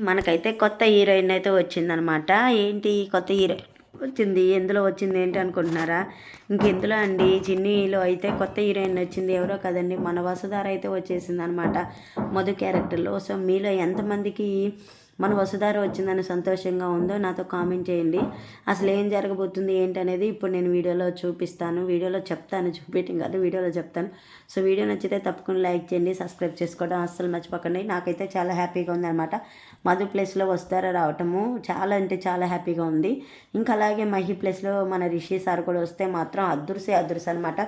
మనకైతే కొత్త హీరోయిన్ అయితే వచ్చిందనమాట. ఏంటి కొత్త హీరోయిన్ వచ్చింది. ఎందులో వచ్చింది ఏంటి అనుకుంటున్నారా? ఇంకెందులో అండి? చిన్నీలో అయితే కొత్త హీరోయిన్ వచ్చింది. ఎవరో కదండి. మన వసుధార అయితే వచ్చేసింది అనమాట మధు క్యారెక్టర్లో. సో మీలో ఎంతమందికి మన వసుధార వచ్చిందని సంతోషంగా ఉందో నాతో కామెంట్ చేయండి. అసలు ఏం జరగబోతుంది ఏంటి అనేది ఇప్పుడు నేను వీడియోలో చూపిస్తాను. వీడియోలో చెప్తాను చూపించడం కాదు వీడియోలో చెప్తాను. సో వీడియో నచ్చితే తప్పకుండా లైక్ చేయండి సబ్స్క్రైబ్ చేసుకోవడం అస్సలు మర్చిపోకండి. నాకైతే చాలా హ్యాపీగా ఉందన్నమాట. మధు ప్లేస్లో వస్తారా రావటము చాలా అంటే చాలా హ్యాపీగా ఉంది. ఇంకా అలాగే మహి ప్లేస్లో మన రిషి సార్ కూడా వస్తే మాత్రం అదృసే అదృశ్య అనమాట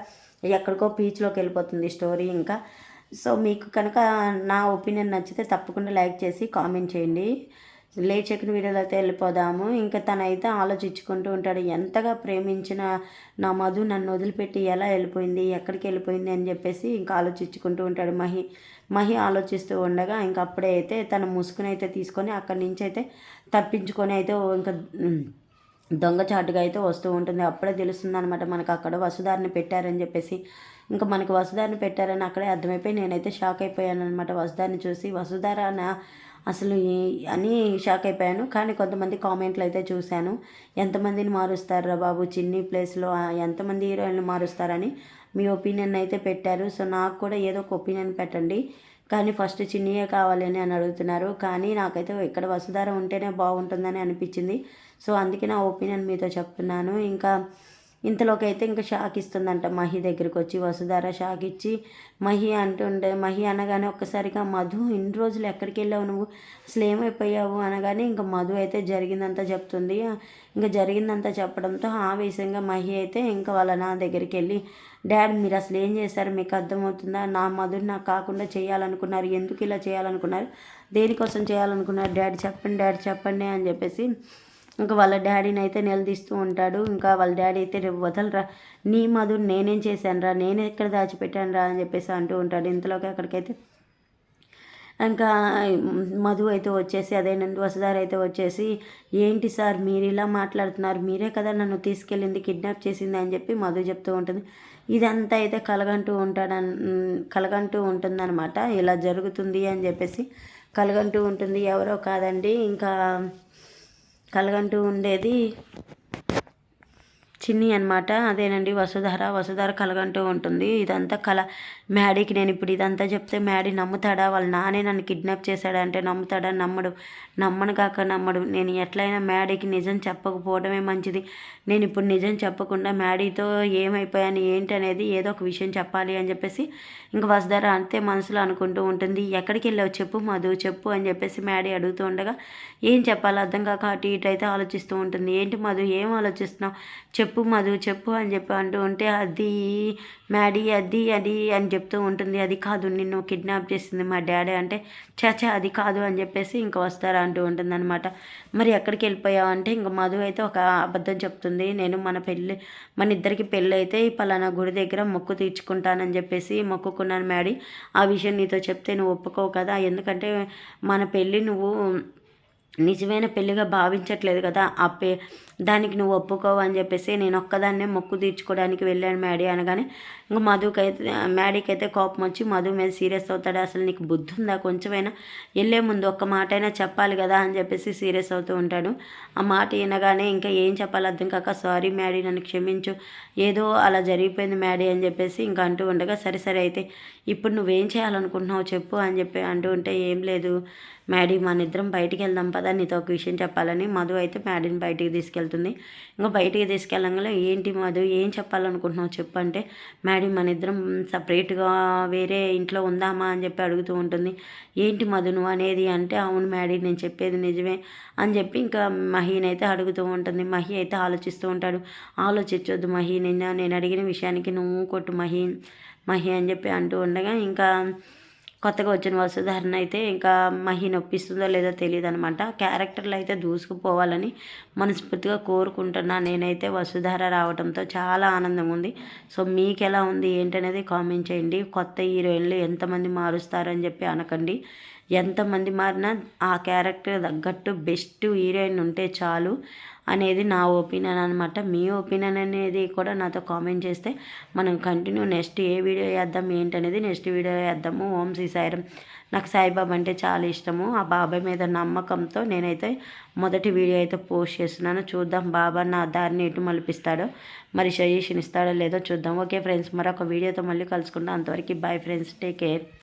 ఎక్కడికో పీచ్లోకి వెళ్ళిపోతుంది స్టోరీ ఇంకా. సో మీకు కనుక నా ఒపీనియన్ నచ్చితే తప్పకుండా లైక్ చేసి కామెంట్ చేయండి. లేట్ వీడియోలో అయితే వెళ్ళిపోదాము. ఇంకా తనైతే ఆలోచించుకుంటూ ఉంటాడు ఎంతగా ప్రేమించిన నా మధు నన్ను వదిలిపెట్టి ఎలా వెళ్ళిపోయింది ఎక్కడికి వెళ్ళిపోయింది? అని చెప్పేసి ఇంకా ఆలోచించుకుంటూ ఉంటాడు మహి. మహి ఆలోచిస్తూ ఉండగా ఇంకా అప్పుడే అయితే తన ముసుగునైతే తీసుకొని అక్కడి నుంచి అయితే తప్పించుకొని అయితే ఇంకా దొంగచాటుగా అయితే వస్తూ ఉంటుంది. అప్పుడే తెలుస్తుంది అనమాట మనకు అక్కడ వసుధారిని పెట్టారని చెప్పేసి. ఇంకా మనకు వసుధారిని పెట్టారని అక్కడే అర్థమైపోయి నేనైతే షాక్ అయిపోయాను అనమాట వసుధారిని చూసి వసుధార అసలు అని షాక్ అయిపోయాను. కానీ కొంతమంది కామెంట్లు అయితే చూశాను. ఎంతమందిని మారుస్తారా బాబు? చిన్ని ప్లేస్లో ఎంతమంది హీరోయిన్లు మారుస్తారని మీ ఒపీనియన్ అయితే పెట్టారు. సో నాకు కూడా ఏదో ఒక ఒపీనియన్ పెట్టండి. కానీ ఫస్ట్ చిన్నయే కావాలని అని అడుగుతున్నారు. కానీ నాకైతే ఇక్కడ వసుధార ఉంటేనే బాగుంటుందని అనిపించింది. సో అందుకే నా ఒపీనియన్ మీతో చెప్తున్నాను. ఇంకా ఇంతలోకైతే ఇంకా షాక్ ఇస్తుందంట మహి దగ్గరికి వచ్చి వసుధార షాక్ ఇచ్చి మహి అంటుండే మహి అనగానే ఒక్కసారిగా మధు ఇన్ని రోజులు ఎక్కడికి వెళ్ళావు నువ్వు? అసలు ఏమైపోయావు? అనగానే ఇంకా మధు అయితే జరిగిందంతా చెప్తుంది. ఇంకా జరిగిందంతా చెప్పడంతో ఆవేశంగా మహి అయితే ఇంకా వాళ్ళ నా దగ్గరికి వెళ్ళి డాడ్ మీరు అసలు ఏం చేశారు? మీకు అర్థమవుతుందా? నా మధుని నాకు కాకుండా చేయాలనుకున్నారు. ఎందుకు ఇలా చేయాలనుకున్నారు? దేనికోసం చేయాలనుకున్నారు? డాడీ చెప్పండి డాడీ చెప్పండి అని చెప్పేసి ఇంకా వాళ్ళ డాడీని అయితే నిలదీస్తూ ఉంటాడు. ఇంకా వాళ్ళ డాడీ అయితే రేపు వదలరా నీ మధు నేనేం చేశాను రా నేను ఎక్కడ దాచిపెట్టాను రా అని చెప్పేసి అంటూ ఉంటాడు. ఇంతలోకి అక్కడికైతే ఇంకా మధు అయితే వచ్చేసి అదే నందు వసదార్ అయితే వచ్చేసి ఏంటి సార్ మీరు ఇలా మాట్లాడుతున్నారు మీరే కదా నన్ను తీసుకెళ్ళింది కిడ్నాప్ చేసింది అని చెప్పి మధు చెప్తూ ఉంటుంది. ఇదంతా అయితే కలగంటూ ఉంటాడన్ కలగంటూ ఉంటుందన్నమాట. ఇలా జరుగుతుంది అని చెప్పేసి కలగంటూ ఉంటుంది. ఎవరో కాదండి ఇంకా కలగంటూ ఉండేది. చిన్ని అనమాట అదేనండి వసుధార. వసుధార కలగంటూ ఉంటుంది. ఇదంతా కల మ్యాడీకి నేను ఇప్పుడు ఇదంతా చెప్తే మ్యాడీ నమ్ముతాడా? వాళ్ళ నానే నన్ను కిడ్నాప్ చేశాడా అంటే నమ్ముతాడా? నమ్మడు. నమ్మను కాక నమ్మడు. నేను ఎట్లయినా మ్యాడీకి నిజం చెప్పకపోవడమే మంచిది. నేను ఇప్పుడు నిజం చెప్పకుండా మ్యాడీతో ఏమైపోయాను ఏంటి అనేది ఏదో ఒక విషయం చెప్పాలి అని చెప్పేసి ఇంకా వసుధార అంతే మనసులో అనుకుంటూ ఉంటుంది. ఎక్కడికి వెళ్ళావు చెప్పు మధు చెప్పు అని చెప్పేసి మ్యాడీ అడుగుతూ ఉండగా ఏం చెప్పాలి అర్థం కాక అటు ఇటు అయితే ఆలోచిస్తూ ఉంటుంది. ఏంటి మధు ఏం ఆలోచిస్తున్నావు? చెప్పు మధు చెప్పు అని చెప్పి అంటూ ఉంటే అది మ్యాడీ అది అది అని చెప్తూ ఉంటుంది. అది కాదు నిన్ను కిడ్నాప్ చేసింది మా డాడీ అంటే చాచా అది కాదు అని చెప్పేసి ఇంకా వస్తారా అంటూ ఉంటుంది అనమాట మరి ఎక్కడికి వెళ్ళిపోయావంటే ఇంక ఇంకా మధు అయితే ఒక అబద్ధం చెప్తుంది. నేను మన పెళ్ళి మన ఇద్దరికి పెళ్ళి అయితే పలానా గుడి దగ్గర మొక్కు తీర్చుకుంటానని చెప్పేసి మొక్కుకున్నాను మ్యాడీ. ఆ విషయం నీతో చెప్తే నువ్వు ఒప్పుకోవు కదా. ఎందుకంటే మన పెళ్ళి నువ్వు నిజమైన పెళ్ళిగా భావించట్లేదు కదా ఆ పే దానికి నువ్వు ఒప్పుకోవు అని చెప్పేసి నేను ఒక్కదాన్నే మొక్కు తీర్చుకోవడానికి వెళ్ళాను మ్యాడీ అనగానే ఇంక మధుకి అయితే మ్యాడీకి అయితే కోపం వచ్చి మధు మీద సీరియస్ అవుతాడు? అసలు నీకు బుద్ధి ఉందా? కొంచెమైనా వెళ్ళే ముందు ఒక్క మాట అయినా చెప్పాలి కదా అని చెప్పేసి సీరియస్ అవుతూ ఉంటాడు. ఆ మాట వినగానే ఇంకా ఏం చెప్పాలి అర్థం కాక సారీ మ్యాడీ నన్ను క్షమించు. ఏదో అలా జరిగిపోయింది మ్యాడీ అని చెప్పేసి ఇంకా అంటూ ఉండగా సరే సరే అయితే ఇప్పుడు నువ్వేం చేయాలనుకుంటున్నావు చెప్పు అని చెప్పి అంటూ ఉంటే ఏం లేదు. మ్యాడీ మన ఇద్దరం బయటికి వెళ్దాం పదా నీతో ఒక విషయం చెప్పాలని మధు అయితే మ్యాడీని బయటికి తీసుకెళ్తుంది. ఇంకా బయటికి తీసుకెళ్ళంగానే ఏంటి మధు ఏం చెప్పాలనుకుంటున్నావు చెప్పు అంటే మ్యాడీ మన ఇద్దరం సపరేట్గా వేరే ఇంట్లో ఉందామా అని చెప్పి అడుగుతూ ఉంటుంది. ఏంటి మధు నువ్వు అనేది అంటే అవును మ్యాడీ నేను చెప్పేది నిజమే అని చెప్పి ఇంకా మహీని అయితే అడుగుతూ ఉంటుంది. మహి అయితే ఆలోచిస్తూ ఉంటాడు. ఆలోచించొద్దు మహి నిన్న నేను అడిగిన విషయానికి నువ్వు కొట్టు మహి మహి అని చెప్పి అంటూ ఉండగా ఇంకా కొత్తగా వచ్చిన వసుధారణ అయితే ఇంకా మహి నొప్పిస్తుందో లేదో తెలియదు అనమాట క్యారెక్టర్లు అయితే దూసుకుపోవాలని మనస్ఫూర్తిగా కోరుకుంటున్నా. నేనైతే వసుధార రావడంతో చాలా ఆనందం ఉంది. సో మీకు ఎలా ఉంది ఏంటనేది కామెంట్ చేయండి. కొత్త హీరోయిన్లు ఎంతమంది మారుస్తారని చెప్పి అనకండి. ఎంతమంది మారినా ఆ క్యారెక్టర్ తగ్గట్టు బెస్ట్ హీరోయిన్ ఉంటే చాలు. అనేది నా ఒపీనియన్ అనమాట మీ ఒపీనియన్ అనేది కూడా నాతో కామెంట్ చేస్తే మనం కంటిన్యూ నెక్స్ట్ ఏ వీడియో వేద్దాం ఏంటనేది నెక్స్ట్ వీడియో వేద్దాము ఓం శ్రీ సాయిరం నాకు సాయిబాబా అంటే చాలా ఇష్టము. ఆ బాబాయ్ మీద నమ్మకంతో నేనైతే మొదటి వీడియో అయితే పోస్ట్ చేస్తున్నాను. చూద్దాం బాబా నా దారిని ఎటు మలిపిస్తాడో మరి సజెషన్ ఇస్తాడో లేదో చూద్దాం. ఓకే ఫ్రెండ్స్ మరొక వీడియోతో మళ్ళీ కలుసుకుంటాం అంతవరకు బాయ్ ఫ్రెండ్స్ టేక్ కేర్.